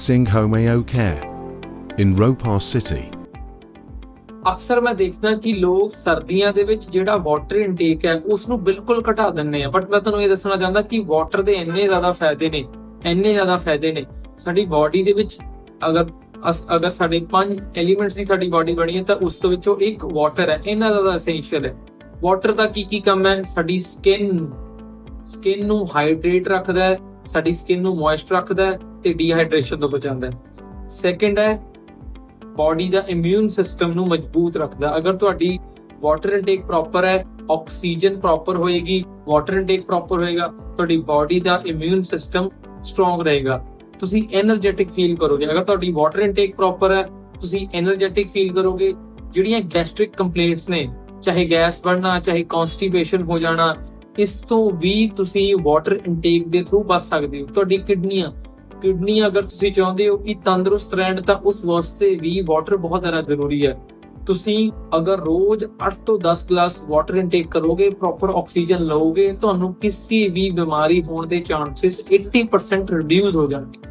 Sing Homeo Care. In Ropar ਅਕਸਰ ਮੈਂ ਦੇਖਦਾ ਕਿ ਲੋਕ ਸਰਦੀਆਂ ਦੇ ਵਿੱਚ ਜਿਹੜਾ ਵਾਟਰ ਇਨਟੇਕ ਹੈ ਉਸ ਨੂੰ ਬਿਲਕੁਲ ਘਟਾ ਦਿੰਦੇ ਆ। ਬਟ ਮੈਂ ਤੁਹਾਨੂੰ ਇਹ ਦੱਸਣਾ ਚਾਹੁੰਦਾ ਕਿ ਵਾਟਰ ਦੇ ਇੰਨੇ ਜ਼ਿਆਦਾ ਫਾਇਦੇ ਨੇ, ਇੰਨੇ ਜ਼ਿਆਦਾ ਫਾਇਦੇ ਨੇ। ਸਾਡੀ ਬਾਡੀ ਦੇ ਵਿੱਚ ਅਗਰ ਅਗਰ ਸਾਡੇ ਪੰਜ ਐਲੀਮੈਂਟਸ ਦੀ ਸਾਡੀ ਬਾਡੀ ਬਣੀ ਹੈ, ਤਾਂ ਉਸ ਤੋਂ ਵਿੱਚੋਂ ਇੱਕ ਵਾਟਰ ਹੈ। ਇੰਨਾ ਜ਼ਿਆਦਾ ਐਸੈਂਸ਼ੀਅਲ ਹੈ। ਵਾਟਰ ਦਾ ਕੀ ਕੀ ਕੰਮ ਹੈ? ਸਾਡੀ ਸਕਿਨ ਸਕਿਨ ਨੂੰ ਹਾਈਡਰੇਟ ਰੱਖਦਾ ਹੈ। ਸਾਡੀ ਸਕਿਨ ਨੂੰ ਮੋਇਸਚਰ ਰੱਖਦਾ ਹੈ ਤੇ ਡੀਹਾਈਡਰੇਸ਼ਨ ਤੋਂ ਬਚਾਉਂਦਾ ਹੈ। ਸੈਕੰਡ ਹੈ ਬਾਡੀ ਦਾ ਇਮਿਊਨ ਸਿਸਟਮ ਨੂੰ ਮਜ਼ਬੂਤ ਰੱਖਦਾ ਅਗਰ ਤੁਹਾਡੀ ਵਾਟਰ ਇਨਟੇਕ ਪ੍ਰੋਪਰ ਹੈ ਆਕਸੀਜਨ ਪ੍ਰੋਪਰ ਹੋਏਗੀ ਵਾਟਰ ਇਨਟੇਕ ਪ੍ਰੋਪਰ ਹੋਏਗਾ, ਤੁਹਾਡੀ ਬਾਡੀ ਦਾ ਇਮਿਊਨ ਸਿਸਟਮ ਸਟਰੋਂਗ ਰਹੇਗਾ। ਤੁਸੀਂ એનર્ਜੈਟਿਕ ਫੀਲ ਕਰੋਗੇ। ਅਗਰ ਤੁਹਾਡੀ ਵਾਟਰ ਇਨਟੇਕ ਪ੍ਰੋਪਰ ਹੈ, ਤੁਸੀਂ એનર્ਜੈਟਿਕ ਫੀਲ ਕਰੋਗੇ। ਜਿਹੜੀਆਂ ਗੈਸਟ੍ਰਿਕ ਕੰਪਲੇਂਟਸ ਨੇ, ਚਾਹੇ ਗੈਸ ਬਣਨਾ, ਚਾਹੇ ਕਨਸਟੀਪੇਸ਼ਨ ਹੋ ਜਾਣਾ ਇਸ ਤੋਂ ਵੀ ਤੁਸੀਂ ਵਾਟਰ ਇਨਟੇਕ ਦੇ ਥਰੂ ਬਚ ਸਕਦੇ ਹੋ। ਤੁਹਾਡੀ ਕਿਡਨੀਆਂ ਕਿਡਨੀ ਅਗਰ ਤੁਸੀਂ ਚਾਹੁੰਦੇ ਹੋ ਕਿ ਤੰਦਰੁਸਤ ਰਹਿਣ, ਤਾਂ ਉਸ ਵਾਸਤੇ ਵੀ ਵਾਟਰ ਬਹੁਤ ਜ਼ਿਆਦਾ ਜ਼ਰੂਰੀ ਹੈ। ਤੁਸੀਂ ਅਗਰ ਰੋਜ਼ 8 ਤੋਂ 10 ਗਲਾਸ ਵਾਟਰ ਇਨਟੇਕ ਕਰੋਗੇ ਪ੍ਰੋਪਰ ਆਕਸੀਜਨ ਲਓਗੇ, ਤੁਹਾਨੂੰ ਕਿਸੇ ਵੀ ਬਿਮਾਰੀ ਹੋਣ ਦੇ ਚਾਂਸਸ 80% ਰਿਡਿਊਸ ਹੋ ਜਾਣਗੇ।